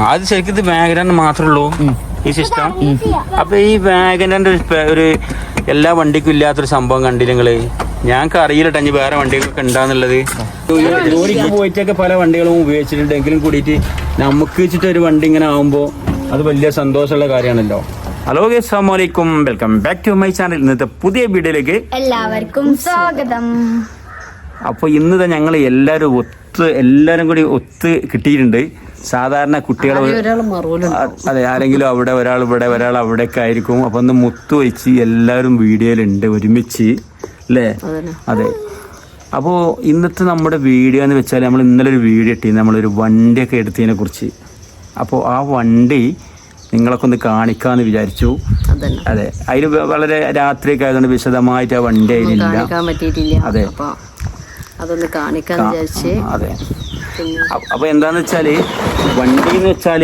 അത് ശരിക്കും ഇത് വാഗനറിന് മാത്രമേ ഉള്ളൂ. ഈ സിസ്റ്റം അപ്പൊ ഈ വാഗനന്റെ ഒരു എല്ലാ വണ്ടിക്കും ഇല്ലാത്തൊരു സംഭവം കണ്ടില്ല നിങ്ങൾ? ഞങ്ങൾക്ക് അറിയില്ല ടഞ്ഞ് വേറെ വണ്ടികളൊക്കെ ഉണ്ടാന്നുള്ളത്. ജോലിക്ക് പോയിട്ടൊക്കെ പല വണ്ടികളും ഉപയോഗിച്ചിട്ടുണ്ട്. എങ്കിലും കൂടിയിട്ട് നമുക്ക് വെച്ചിട്ട് ഒരു വണ്ടി ഇങ്ങനെ ആവുമ്പോൾ അത് വലിയ സന്തോഷമുള്ള കാര്യമാണല്ലോ. ഹലോ അസ്സാമലൈക്കും welcome back to my channel ഇന്നത്തെ പുതിയ വീഡിയോയിലേക്ക് എല്ലാവർക്കും സ്വാഗതം. അപ്പോൾ ഇന്ന് ഞങ്ങൾ എല്ലാവരും ഒത്ത് എല്ലാവരും കൂടി ഒത്ത് കിട്ടിയിട്ടുണ്ട്. സാധാരണ കുട്ടികൾ അതെ ആരെങ്കിലും അവിടെ ഒരാൾ ഇവിടെ ഒരാൾ അവിടെയൊക്കെ ആയിരിക്കും. അപ്പൊ ഒന്ന് മുത്തു വെച്ച് എല്ലാവരും വീഡിയോയിലുണ്ട് ഒരുമിച്ച് അല്ലേ? അതെ. അപ്പോൾ ഇന്നത്തെ നമ്മുടെ വീഡിയോ എന്ന് വെച്ചാൽ നമ്മൾ ഇന്നലെ ഒരു വീഡിയോ ഇട്ടി നമ്മളൊരു വണ്ടിയൊക്കെ എടുത്തതിനെ കുറിച്ച്. അപ്പോൾ ആ വണ്ടി നിങ്ങളൊക്കെ ഒന്ന് കാണിക്കാന്ന് വിചാരിച്ചു. അതെ. അതിന് വളരെ രാത്രിയൊക്കെ ആയതുകൊണ്ട് വിശദമായിട്ട് ആ വണ്ടി അതിനില്ല അതെ. അതൊന്ന് കാണിക്കാന്ന് വിചാരിച്ച്. അതെ. പിന്നെ അ- അപ്പൊ എന്താന്ന് വെച്ചാൽ വണ്ടി എന്ന് വെച്ചാൽ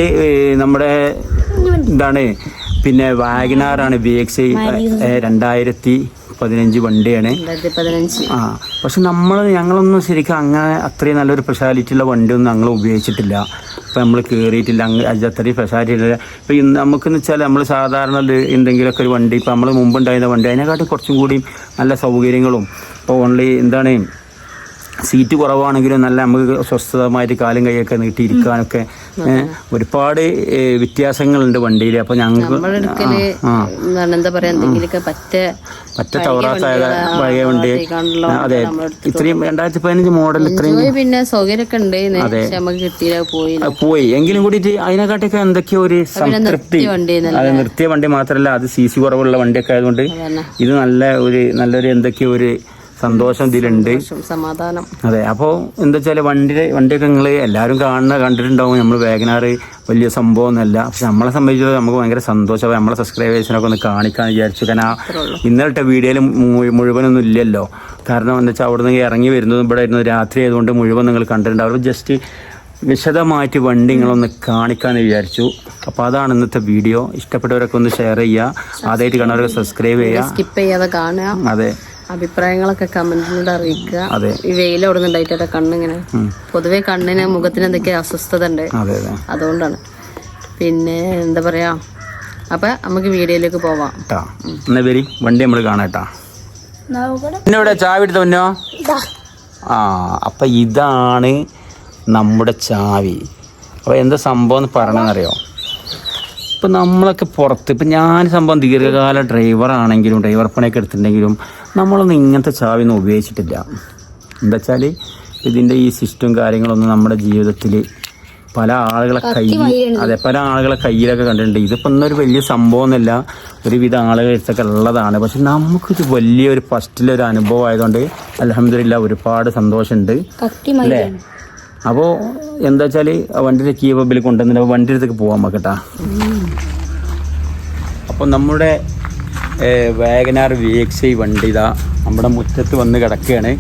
നമ്മുടെ എന്താണ് പിന്നെ വാഗനാറാണ് ബി എക്സ് രണ്ടായിരത്തി പതിനഞ്ച് വണ്ടിയാണ്. ആ പക്ഷെ നമ്മൾ ഞങ്ങളൊന്നും ശരിക്കും അങ്ങനെ അത്രയും നല്ലൊരു സ്പെഷ്യാലിറ്റി ഉള്ള വണ്ടിയൊന്നും ഞങ്ങൾ ഉപയോഗിച്ചിട്ടില്ല. ഇപ്പം നമ്മൾ കയറിയിട്ടില്ല അങ്ങ് അത് അത്രയും സ്പെഷ്യാലിറ്റി ഇല്ല. ഇപ്പം ഇന്ന് നമുക്കെന്ന് വെച്ചാൽ നമ്മൾ സാധാരണ എന്തെങ്കിലുമൊക്കെ ഒരു വണ്ടി ഇപ്പം നമ്മൾ മുമ്പുണ്ടായിരുന്ന വണ്ടി അതിനെക്കാട്ടും കുറച്ചും കൂടി നല്ല സൗകര്യങ്ങളും ഇപ്പോൾ ഓൺലി എന്താണ് സീറ്റ് കുറവാണെങ്കിലും നല്ല നമുക്ക് സ്വസ്ഥതമായിട്ട് കാലും കൈയൊക്കെ നീട്ടിയിരിക്കാനൊക്കെ ഒരുപാട് വ്യത്യാസങ്ങളുണ്ട് വണ്ടിയിൽ. അപ്പൊ ഞങ്ങൾക്ക് എന്താ പറയാ എന്തെങ്കിലുമൊക്കെ പറ്റ പറ്റ പഴയ വണ്ടി. അതെ ഇത്രയും രണ്ടായിരത്തി പതിനഞ്ച് മോഡൽ ഇത്രയും പിന്നെ സൗകര്യമൊക്കെ ഉണ്ട് നമുക്ക് കിട്ടിയില്ല പോയി. പോയി. എങ്കിലും കൂടി അതിനെക്കാട്ടൊക്കെ എന്തൊക്കെയോ ഒരു സംതൃപ്തി. അത് നിർത്തിയ വണ്ടി മാത്രമല്ല അത് സി സി കുറവുള്ള വണ്ടിയൊക്കെ ആയതുകൊണ്ട് ഇത് നല്ല ഒരു നല്ലൊരു എന്തൊക്കെയോ ഒരു സന്തോഷം ഇതിലുണ്ട്. സമാധാനം. അതെ അപ്പോൾ എന്താ വെച്ചാൽ വണ്ടി വണ്ടിയൊക്കെ നിങ്ങൾ എല്ലാവരും കാണുന്ന കണ്ടിട്ടുണ്ടാവും. നമ്മൾ വേഗനാറ് വലിയ സംഭവമൊന്നുമല്ല. പക്ഷെ നമ്മളെ സംബന്ധിച്ചത് നമുക്ക് ഭയങ്കര സന്തോഷം. നമ്മളെ സബ്സ്ക്രൈബേഴ്സിനൊക്കെ ഒന്ന് കാണിക്കാൻ വിചാരിച്ചു കാരണം ഇന്നലത്തെ വീഡിയോയിൽ മുഴുവനൊന്നും ഇല്ലല്ലോ. കാരണം എന്താ വെച്ചാൽ അവിടെ നിന്ന് ഇറങ്ങി വരുന്നതും ഇവിടെ ഇരുന്നത് രാത്രി ആയതുകൊണ്ട് മുഴുവൻ നിങ്ങൾ കണ്ടിട്ടുണ്ടാവും ജസ്റ്റ് വിശദമായിട്ട് വണ്ടി നിങ്ങളൊന്ന് കാണിക്കാന്ന് വിചാരിച്ചു. അപ്പോൾ അതാണ് ഇന്നത്തെ വീഡിയോ. ഇഷ്ടപ്പെട്ടവരൊക്കെ ഒന്ന് ഷെയർ ചെയ്യുക. ആദ്യമായിട്ട് കാണുന്നവരൊക്കെ സബ്സ്ക്രൈബ് ചെയ്യുക. സ്കിപ്പ് ചെയ്യാതെ കാണുക. അതെ. അഭിപ്രായങ്ങളൊക്കെ കമന്റിലൂടെ അറിയിക്കുക. ഈ വെയിൽ അവിടെ നിന്നുണ്ടായിട്ട് കണ്ണിങ്ങനെ. പൊതുവെ കണ്ണിന് മുഖത്തിന് എന്തൊക്കെ അസ്വസ്ഥത ഉണ്ട്? അതെ അതെ. അതുകൊണ്ടാണ്. പിന്നെ എന്താ പറയാ? അപ്പൊ നമുക്ക് വീഡിയോയിലേക്ക് പോവാം. കേട്ടാ എന്നാ വരി വണ്ടി നമ്മൾ കാണാട്ടാ പിന്നെ ഇവിടെ ചാവി എടുത്ത മുന്നോ ആ അപ്പൊ ഇതാണ് നമ്മുടെ ചാവി. അപ്പൊ എന്താ സംഭവം എന്ന് പറയണമെന്നറിയോ ഇപ്പം നമ്മളൊക്കെ പുറത്ത് ഇപ്പം ഞാൻ സംഭവം ദീർഘകാല ഡ്രൈവർ ആണെങ്കിലും ഡ്രൈവർ പണിയൊക്കെ എടുത്തിട്ടുണ്ടെങ്കിലും നമ്മളൊന്നും ഇങ്ങനത്തെ ചാവി ഒന്നും ഉപയോഗിച്ചിട്ടില്ല. എന്താ വെച്ചാൽ ഇതിന്റെ ഈ സിസ്റ്റം കാര്യങ്ങളൊന്നും നമ്മുടെ ജീവിതത്തിൽ പല ആളുകളെ കൈ അതെ പല ആളുകളെ കയ്യിലൊക്കെ കണ്ടിട്ടുണ്ട്. ഇതിപ്പോൾ ഒന്നൊരു വലിയ സംഭവം സംഭവമൊന്നുമല്ല ഒരുവിധ ആളുകൾ അടുത്തൊക്കെ ഉള്ളതാണ്. പക്ഷെ നമുക്കിത് വലിയൊരു ഫസ്റ്റിലൊരു അനുഭവം ആയതുകൊണ്ട് അലഹമില്ല ഒരുപാട് സന്തോഷമുണ്ട്. അല്ലേ? അപ്പോൾ എന്താ വെച്ചാൽ വണ്ടിയുടെ കീ ബബിൽ കൊണ്ടുവന്നിട്ട് വണ്ടിയുടെ വണ്ടി അടുത്തേക്ക് പോകാൻ നോക്കട്ടാ അപ്പോൾ നമ്മുടെ വാഗനാർ വി എക്സ് ഐ വണ്ടി ഇതാ നമ്മുടെ മുറ്റത്ത് വന്ന് കിടക്കുകയാണ്.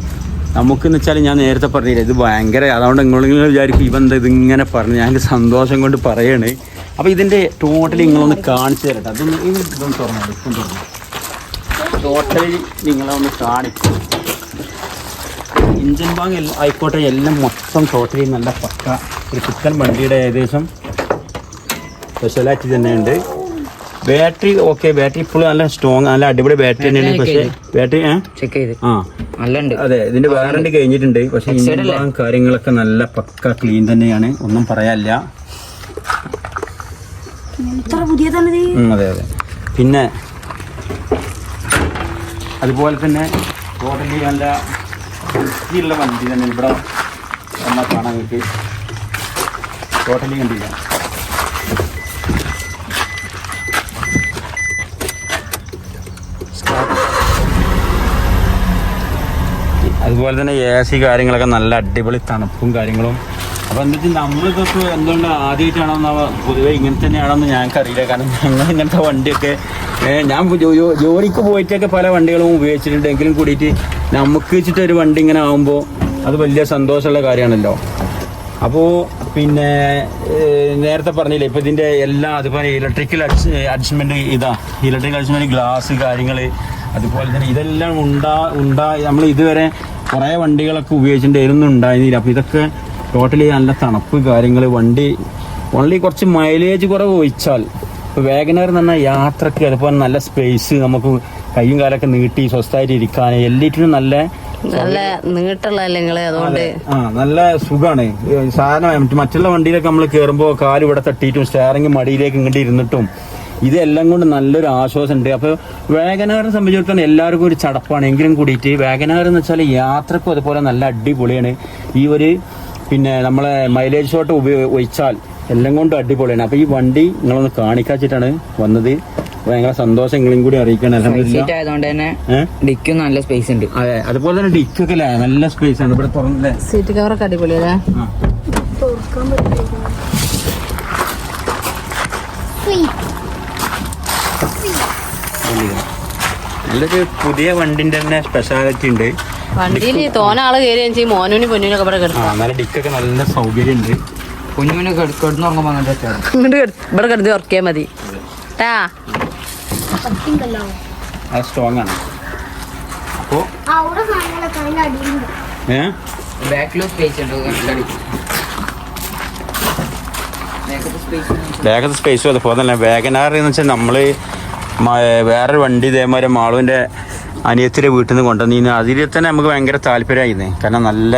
നമുക്കെന്ന് വെച്ചാൽ ഞാൻ നേരത്തെ പറഞ്ഞില്ല ഇത് ഭയങ്കര അതുകൊണ്ട് നിങ്ങളിങ്ങനെ വിചാരിക്കും ഇവൻ എന്താ ഇതിങ്ങനെ പറഞ്ഞു. ഞാൻ സന്തോഷം കൊണ്ട് പറയാണ്. അപ്പോൾ ഇതിന്റെ ടോട്ടലി നിങ്ങളൊന്ന് കാണിച്ചു തരട്ടെ. അതൊന്ന് ഇത് ഇതൊന്ന് തുറന്നു ഇപ്പം തുറന്നു. ടോട്ടലി നിങ്ങളൊന്ന് കാണിക്കും. ഇഞ്ചൻ ബാങ് ആയിക്കോട്ടെ എല്ലാം മൊത്തം ടോട്ടലി നല്ല പക്ക ഒരു ചിക്കൻ വണ്ടിയുടെ ഏകദേശം സ്പെഷ്യലായിട്ട് തന്നെയുണ്ട്. ബാറ്ററി ഓക്കെ ബാറ്ററി ഇപ്പോഴും നല്ല സ്ട്രോങ് നല്ല അടിപൊളി ബാറ്ററി തന്നെയാണ്. പക്ഷേ ബാറ്ററി ചെക്ക് ചെയ്ത്. ആ. നല്ലുണ്ട്. അതെ ഇതിന്റെ വാറണ്ടി കഴിഞ്ഞിട്ടുണ്ട്. പക്ഷെ ഇഞ്ചൻ കാര്യങ്ങളൊക്കെ നല്ല പക്ക ക്ലീൻ തന്നെയാണ്. ഒന്നും പറയാനില്ല. അതെ അതെ. പിന്നെ അതുപോലെ തന്നെ ടോട്ടലി നല്ല വൃത്തിയുള്ള വണ്ടി തന്നെ ഇവിടെ വന്നാൽ കാണാൻ കിട്ടി ടോട്ടലി കണ്ടില്ല. അതുപോലെ തന്നെ എ സി കാര്യങ്ങളൊക്കെ നല്ല അടിപൊളി തണുപ്പും കാര്യങ്ങളും. അപ്പോൾ എന്താ വെച്ചാൽ നമ്മളിതൊക്കെ എന്തുകൊണ്ട് ആദ്യമായിട്ടാണോ എന്നാ പൊതുവേ ഇങ്ങനെ തന്നെയാണോന്ന് ഞങ്ങൾക്ക് അറിയില്ല കാരണം ഞങ്ങൾ ഇങ്ങനത്തെ വണ്ടിയൊക്കെ ഞാൻ ജോലിക്ക് പോയിട്ടൊക്കെ പല വണ്ടികളും ഉപയോഗിച്ചിട്ടുണ്ട് എങ്കിലും കൂടിയിട്ട് നമുക്ക് വെച്ചിട്ട് ഒരു വണ്ടി ഇങ്ങനെ ആകുമ്പോൾ അത് വലിയ സന്തോഷമുള്ള കാര്യമാണല്ലോ. അപ്പോൾ പിന്നെ നേരത്തെ പറഞ്ഞില്ലേ ഇപ്പോൾ ഇതിന്റെ എല്ലാ അതുപോലെ ഇലക്ട്രിക്കൽ അഡ്ജസ്റ്റ്മെന്റ് ഇതാ ഇലക്ട്രിക്കൽ അഡ്ജസ്റ്റ്മെന്റ് ഗ്ലാസ് കാര്യങ്ങൾ അതുപോലെ തന്നെ ഇതെല്ലാം ഉണ്ടാ ഉണ്ടാ നമ്മൾ ഇതുവരെ കുറേ വണ്ടികളൊക്കെ ഉപയോഗിച്ചിട്ടുണ്ട് ഇതൊന്നും ഉണ്ടായിരുന്നില്ല. അപ്പോൾ ഇതൊക്കെ ടോട്ടലി നല്ല തണുപ്പ് കാര്യങ്ങൾ വണ്ടി ഓൺലി കുറച്ച് മൈലേജ് കുറവ് ഒഴിച്ചാൽ ഇപ്പോൾ വേഗനർ എന്ന് പറഞ്ഞാൽ യാത്രയ്ക്ക് അതുപോലെ നല്ല സ്പേസ് നമുക്ക് കയ്യും കാലൊക്കെ നീട്ടി സ്വസ്ഥമായിട്ട് ഇരിക്കാൻ എല്ലാറ്റിനും നല്ല നല്ല നീട്ടുള്ള അതുകൊണ്ട്. ആ നല്ല സുഖമാണ് സാധാരണ മറ്റുള്ള വണ്ടിയിലൊക്കെ നമ്മൾ കയറുമ്പോൾ കാലിവിടെ ഇവിടെ തട്ടിയിട്ടും സ്റ്റാറിങ് മടിയിലേക്ക് ഇങ്ങോട്ട് ഇരുന്നിട്ടും ഇതെല്ലാം കൊണ്ട് നല്ലൊരു ആശ്വാസം ഉണ്ട് അപ്പോൾ വാഗനാറിനെ സംബന്ധിച്ചിടത്തോളം എല്ലാവർക്കും ഒരു ചടപ്പാണ്. എങ്കിലും കൂടിയിട്ട് വാഗനാർ എന്ന് വെച്ചാൽ യാത്രക്കും അതുപോലെ നല്ല അടിപൊളിയാണ്. ഈ ഒരു പിന്നെ നമ്മളെ മൈലേജ് ഷോട്ട് ഉപയോഗിച്ചാൽ എല്ലാം കൊണ്ടും അടിപൊളിയാണ്. അപ്പോൾ ഈ വണ്ടി നിങ്ങളൊന്ന് കാണിക്കാച്ചിട്ടാണ് വന്നത്. ഭയങ്കര സന്തോഷം നിങ്ങളും കൂടി അറിയിക്കണം. അൽഹംദുലില്ലാ. സീറ്റ് ആയതുകൊണ്ട് തന്നെ ഡിക്കും നല്ല സ്പേസ് ഉണ്ട്. അതെ അതുപോലെ തന്നെ ഡിക്കൊക്കെ അല്ലേ നല്ല സ്പേസ് ആണ്. ഇവിടെ തുറന്നില്ലേ സീറ്റ് കവറൊക്കെ അടിപൊളിയല്ലേ? നല്ലൊരു പുതിയ വണ്ടിന്റെ തന്നെ സ്പെഷ്യാലിറ്റി ഉണ്ട്. വണ്ടിയിൽ തോന ആൾ കയറി മോനുവിന് പൊന്നൂനൊക്കെ ഇവിടെ കിടക്കാം നല്ല ഡിക്കൊക്കെ നല്ല സൗകര്യം ഉണ്ട് കുഞ്ഞുവിനെ കിടന്നു ഉറങ്ങുമ്പോൾ അങ്ങനെ ഇവിടെ കിടന്ന് ഉറക്കിയാൽ മതി. അത് സ്ട്രോങ് ആണ്. അപ്പോ ബാക്കിലും സ്പേസ് അതുപോലെ തന്നെ വേഗനാർ എന്ന് വെച്ചാൽ നമ്മൾ വേറൊരു വണ്ടി ഇതേമാതിരി മാളുവിന്റെ അനിയത്തിന്റെ വീട്ടിൽ നിന്ന് കൊണ്ടുവന്നു അതിൽ തന്നെ നമുക്ക് ഭയങ്കര താല്പര്യമായിരുന്നു. കാരണം നല്ല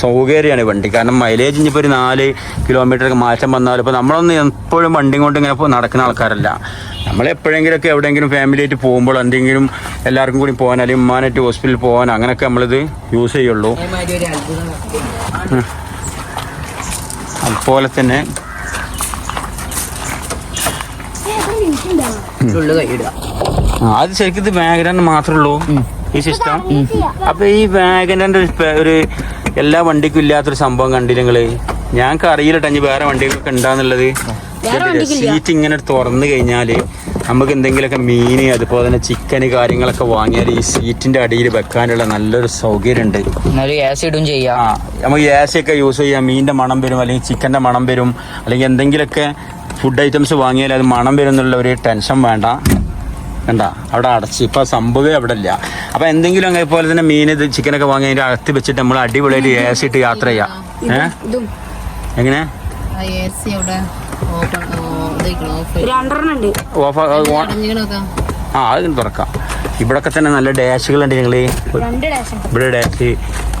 സൗകര്യമാണ് വണ്ടി. കാരണം മൈലേജ് ഇനിയിപ്പോൾ ഒരു നാല് കിലോമീറ്റർ ഒക്കെ മാറ്റം വന്നാലും ഇപ്പോൾ നമ്മളൊന്നും എപ്പോഴും വണ്ടി കൊണ്ട് ഇങ്ങനെ നടക്കുന്ന ആൾക്കാരല്ല. നമ്മൾ എപ്പോഴെങ്കിലുമൊക്കെ എവിടെയെങ്കിലും ഫാമിലി ആയിട്ട് പോകുമ്പോൾ എന്തെങ്കിലും എല്ലാവർക്കും കൂടി പോകാൻ അല്ലെങ്കിൽ ഉമ്മാനായിട്ട് ഹോസ്പിറ്റലിൽ പോകാൻ അങ്ങനെയൊക്കെ നമ്മളിത് യൂസ് ചെയ്യുള്ളൂ. അതുപോലെ തന്നെ ഉള്ളു കൈയിടുക അത് ശരിക്കും ഇത് മാത്രമേ ഉള്ളൂ. ഈ സിസ്റ്റം അപ്പൊ ഈ വാഗനറിന്റെ ഒരു എല്ലാ വണ്ടിക്കും ഇല്ലാത്തൊരു സംഭവം കണ്ടില്ല നിങ്ങൾ? ഞങ്ങൾക്ക് അറിയില്ല ഇനി വേറെ വണ്ടികളൊക്കെ ഉണ്ടാന്നുള്ളത് സീറ്റ് ഇങ്ങനെ തുറന്നു കഴിഞ്ഞാൽ നമുക്ക് എന്തെങ്കിലുമൊക്കെ മീൻ അതുപോലെ തന്നെ ചിക്കൻ കാര്യങ്ങളൊക്കെ വാങ്ങിയാൽ ഈ സീറ്റിന്റെ അടിയിൽ വെക്കാനുള്ള നല്ലൊരു സൗകര്യം ഉണ്ട് ഇടും ചെയ്യാം. ആ നമുക്ക് ഒക്കെ യൂസ് ചെയ്യാം. മീനിന്റെ മണം വരും അല്ലെങ്കിൽ ചിക്കന്റെ മണം വരും അല്ലെങ്കിൽ എന്തെങ്കിലുമൊക്കെ ഫുഡ് ഐറ്റംസ് വാങ്ങിയാൽ അത് മണം വരും എന്നുള്ള ഒരു ടെൻഷൻ വേണ്ട. വേണ്ട അവിടെ അടച്ച്. ഇപ്പൊ സംഭവമേ അവിടെ ഇല്ല അപ്പൊ എന്തെങ്കിലും അങ്ങനെ പോലെ തന്നെ മീൻ ഇത് ചിക്കനൊക്കെ വാങ്ങി അതിന്റെ അകത്ത് വെച്ചിട്ട് നമ്മൾ അടിപൊളിയായിട്ട് ഇട്ട് യാത്ര ചെയ്യാം. ഏ? എങ്ങനെ? ഓഫ് ആ അത് തുറക്കാം. ഇവിടൊക്കെ തന്നെ നല്ല ഡാഷുകളുണ്ട് ഡാഷ് ഇവിടെ ഡാഷ്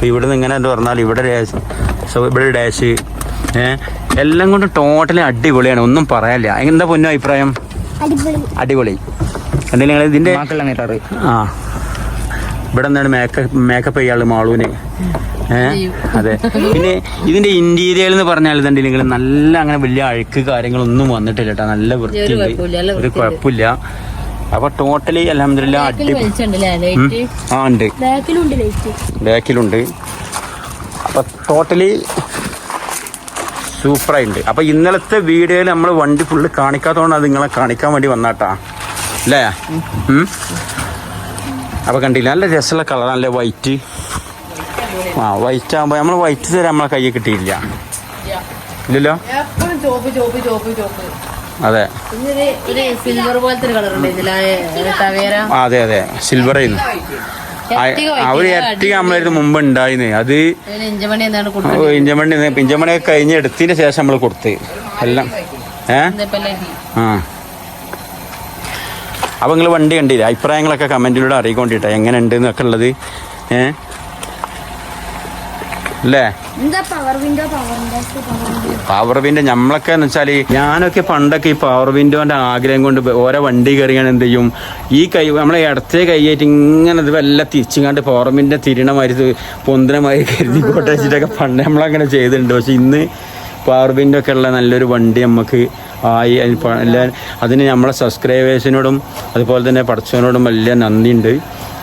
ഇവിടെ നിന്ന് ഇങ്ങനെ എന്ന് പറഞ്ഞാൽ ഇവിടെ ഡാഷ് സോ ഇവിടെ ഡാഷ് ഏഹ് എല്ലാം കൊണ്ട് ടോട്ടലി അടിപൊളിയാണ്. ഒന്നും പറയാനില്ല. എന്താ പൊന്നു അഭിപ്രായം? അടിപൊളി. അടിപൊളി. എന്തെങ്കിലും നിങ്ങൾ ഇതിന്റെ ആ. ഇവിടെ നിന്നാണ് മേക്കപ്പ് മേക്കപ്പ് ചെയ്യാൾ മാളൂന്. അതെ. പിന്നെ ഇതിന്റെ ഇന്റീരിയർ എന്ന് പറഞ്ഞാൽ ഇതുണ്ടെങ്കിൽ നല്ല അങ്ങനെ വലിയ അഴുക്ക് കാര്യങ്ങളൊന്നും വന്നിട്ടില്ല കേട്ടോ നല്ല വൃത്തി ഒരു കുഴപ്പമില്ല. അപ്പൊ ടോട്ടലി അലഹമില്ല. ആ ഉണ്ട്. ബാക്കിലുണ്ട് അപ്പൊ ടോട്ടലി സൂപ്പറായിട്ടുണ്ട് അപ്പൊ ഇന്നലത്തെ വീഡിയോയിൽ നമ്മൾ വണ്ടി ഫുള്ള് കാണിക്കാത്തതുകൊണ്ട് അത് നിങ്ങളെ കാണിക്കാൻ വേണ്ടി വന്നാട്ടാ. അല്ലേ. അപ്പൊ കണ്ടില്ല? നല്ല രസമുള്ള കളർ നല്ല വൈറ്റ് ആ വൈറ്റ് ആകുമ്പോൾ നമ്മൾ വൈറ്റ് തരാൻ നമ്മളെ കയ്യിൽ കിട്ടിയില്ല ഇല്ലല്ലോ? അതെ. സിൽവർ പോലത്തെ കളർ അതെ അതെ. സിൽവർ ആയിരുന്നു. അവർ ഒരു എർട്ടിക നമ്മളായിരുന്നു മുമ്പ് ഉണ്ടായിന് അത് ഇഞ്ചമണി പിഞ്ചമണി കഴിഞ്ഞ് എടുത്തതിന് ശേഷം നമ്മൾ കൊടുത്ത്. എല്ലാം. ഏ? ആ. അപ്പൊ നിങ്ങൾ വണ്ടി കണ്ടില്ല? അഭിപ്രായങ്ങളൊക്കെ കമന്റിലൂടെ അറിയിക്കൊണ്ടിട്ടാ. എങ്ങനെ ഉണ്ട് എന്നൊക്കെ ഉള്ളത്? ഏ? അല്ലേ പവർ വിൻഡോ നമ്മളൊക്കെ എന്ന് വെച്ചാൽ ഞാനൊക്കെ പണ്ടൊക്കെ ഈ പവർ വിൻഡോന്റെ ആഗ്രഹം കൊണ്ട് ഓരോ വണ്ടി കയറിയാണ് എന്ത് ചെയ്യും? ഈ കൈ നമ്മളെ ഇടത്തെ കൈയായിട്ട് ഇങ്ങനെ ഇത് വല്ല തിരിച്ചിങ്ങാണ്ട് പവർ വിൻഡോ തിരിണ മാതിരി ഇത് പൊന്തണ മാതിരി കരുതി കോട്ടെ വെച്ചിട്ടൊക്കെ പണ്ട് നമ്മളങ്ങനെ ചെയ്തിട്ടുണ്ട്. പക്ഷെ ഇന്ന് പവർ വിൻഡോ ഒക്കെ ഉള്ള നല്ലൊരു വണ്ടി നമുക്ക് ആയി. അതിന് നമ്മളെ സബ്സ്ക്രൈബേഴ്സിനോടും അതുപോലെ തന്നെ പഠിച്ചവനോടും വലിയ നന്ദിയുണ്ട്.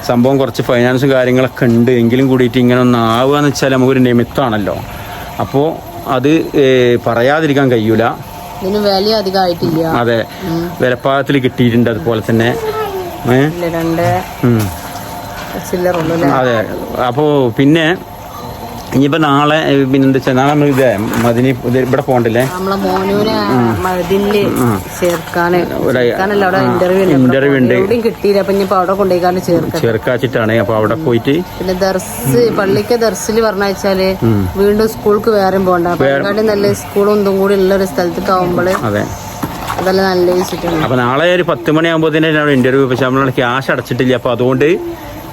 സംഭവം കുറച്ച് ഫൈനാൻസും കാര്യങ്ങളൊക്കെ ഉണ്ട്. എങ്കിലും കൂടിയിട്ട് ഇങ്ങനെ ഒന്ന് ആവുക എന്ന് വെച്ചാൽ നമുക്കൊരു നിമിത്തമാണല്ലോ അപ്പോൾ അത് പറയാതിരിക്കാൻ കഴിയൂല. വില അതെ. വിലപ്പാകത്തിൽ കിട്ടിയിട്ടുണ്ട് അതുപോലെ തന്നെ. അതെ. അപ്പോൾ പിന്നെ ഇനിയിപ്പോ നാളെ പിന്നെന്താ വെച്ചാൽ നാളെ നമ്മൾ ഇതേ മതിനി ഇവിടെ പോകണ്ടല്ലേ? ഇന്റർവ്യൂ ഉണ്ട്. ചേർക്കാച്ചിട്ടാണ് അപ്പൊ അവിടെ പോയിട്ട് പിന്നെ ദർസ് പള്ളിക്ക് ദർസിൽ പറഞ്ഞാൽ വീണ്ടും സ്കൂൾക്ക് വേറെ പോകണ്ട. പാലക്കാട് നല്ല സ്കൂളും ഒന്നും കൂടി ഉള്ള ഒരു സ്ഥലത്തേക്ക് ആവുമ്പോൾ അതെ. അതെല്ലാം നല്ല അപ്പൊ നാളെ ഒരു പത്ത് മണിയാകുമ്പോ ഇന്റർവ്യൂ പക്ഷെ നമ്മളെ ക്യാഷ് അടച്ചിട്ടില്ല. അപ്പൊ അതുകൊണ്ട്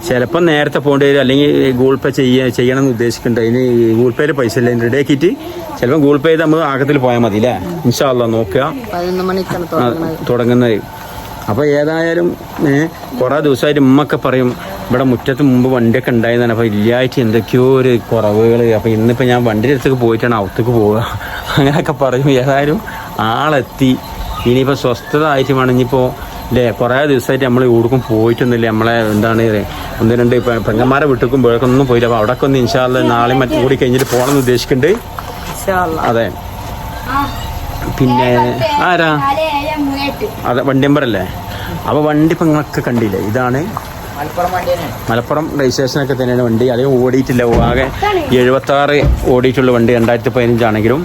ചിലപ്പോൾ നേരത്തെ പോകേണ്ടി വരും. അല്ലെങ്കിൽ ഗൂഗിൾ പേ ചെയ്യ ചെയ്യണം എന്ന് ഉദ്ദേശിക്കുന്നുണ്ട്. അതിന് ഗൂഗിൾ പേയിൽ പൈസ ഇല്ല. റെഡി ആക്കിയിട്ട് ചിലപ്പോൾ ഗൂഗിൾ പേ ചെയ്ത് നമ്മൾ ആകത്തിൽ പോയാൽ മതി അല്ലേ? ഇൻഷാല്ല നോക്കുക. തുടങ്ങുന്നത്. അപ്പോൾ ഏതായാലും കുറേ ദിവസമായിട്ട് ഉമ്മൊക്കെ പറയും ഇവിടെ മുറ്റത്ത് മുമ്പ് വണ്ടിയൊക്കെ ഉണ്ടായിരുന്നാണ് അപ്പോൾ ഇല്ലായിട്ട് എന്തൊക്കെയോ ഒരു കുറവുകൾ അപ്പോൾ ഇന്നിപ്പോൾ ഞാൻ വണ്ടിയുടെ അടുത്തേക്ക് പോയിട്ടാണ് അവിടത്തേക്ക് പോവുക. അങ്ങനെയൊക്കെ പറയും. ഏതായാലും ആളെത്തി. ഇനിയിപ്പോൾ സ്വസ്ഥത ആയിട്ട് വേണം. ഇനിയിപ്പോൾ അല്ലേ കുറേ ദിവസമായിട്ട് നമ്മൾ ഇവിടേക്കും പോയിട്ടൊന്നുമില്ല. നമ്മളെ എന്താണ് ഒന്ന് രണ്ട് പെങ്ങന്മാരെ വീട്ടിലേക്കും പോയൊന്നും പോയില്ല. അപ്പോൾ അവിടെയൊക്കെ ഒന്ന് ഇൻഷാല്ല നാളെ മറ്റും കൂടി കഴിഞ്ഞിട്ട് പോകണമെന്ന് ഉദ്ദേശിക്കുന്നുണ്ട്. അതെ. പിന്നെ ആരാ? അതെ വണ്ടി നമ്പർ അല്ലേ? അപ്പോൾ വണ്ടി ഇപ്പം നിങ്ങളൊക്കെ കണ്ടില്ലേ? ഇതാണ് മലപ്പുറം രജിസ്ട്രേഷനൊക്കെ തന്നെയാണ് വണ്ടി. അതേ ഓടിയിട്ടില്ല. ആകെ എഴുപത്തി ആറ് ഓടിയിട്ടുള്ള വണ്ടി രണ്ടായിരത്തി പതിനഞ്ചാണെങ്കിലും.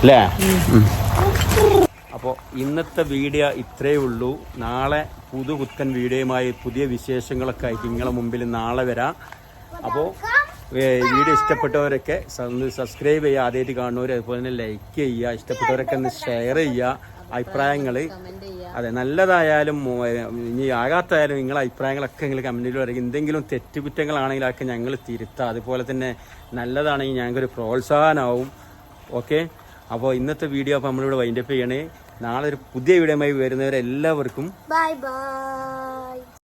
അല്ലേ അപ്പോൾ ഇന്നത്തെ വീഡിയോ ഇത്രയേ ഉള്ളൂ. നാളെ പുതുപുത്തൻ വീഡിയോയുമായി പുതിയ വിശേഷങ്ങളൊക്കെ ആയിട്ട് നിങ്ങളെ മുമ്പിൽ നാളെ വരാം. അപ്പോൾ വീഡിയോ ഇഷ്ടപ്പെട്ടവരൊക്കെ സബ്സ്ക്രൈബ് ചെയ്യുക ആദ്യമായിട്ട് കാണുന്നവർ അതുപോലെ തന്നെ ലൈക്ക് ചെയ്യുക ഇഷ്ടപ്പെട്ടവരൊക്കെ ഒന്ന് ഷെയർ ചെയ്യുക അഭിപ്രായങ്ങൾ അതെ നല്ലതായാലും ഇനി ആകാത്തായാലും നിങ്ങളെ അഭിപ്രായങ്ങളൊക്കെ നിങ്ങൾ കമന്റിൽ പറയുക എന്തെങ്കിലും തെറ്റുകുറ്റങ്ങളാണെങ്കിൽ അതൊക്കെ ഞങ്ങൾ തിരുത്താം. അതുപോലെ തന്നെ നല്ലതാണെങ്കിൽ ഞങ്ങൾക്കൊരു പ്രോത്സാഹനമാവും. ഓക്കെ അപ്പോൾ ഇന്നത്തെ വീഡിയോ അപ്പോൾ നമ്മളിവിടെ വൈൻഡപ്പ് ചെയ്യണേ. നാളെ ഒരു പുതിയ വീഡിയോയുമായി വരുന്നവരെല്ലാവർക്കും ബൈ ബൈ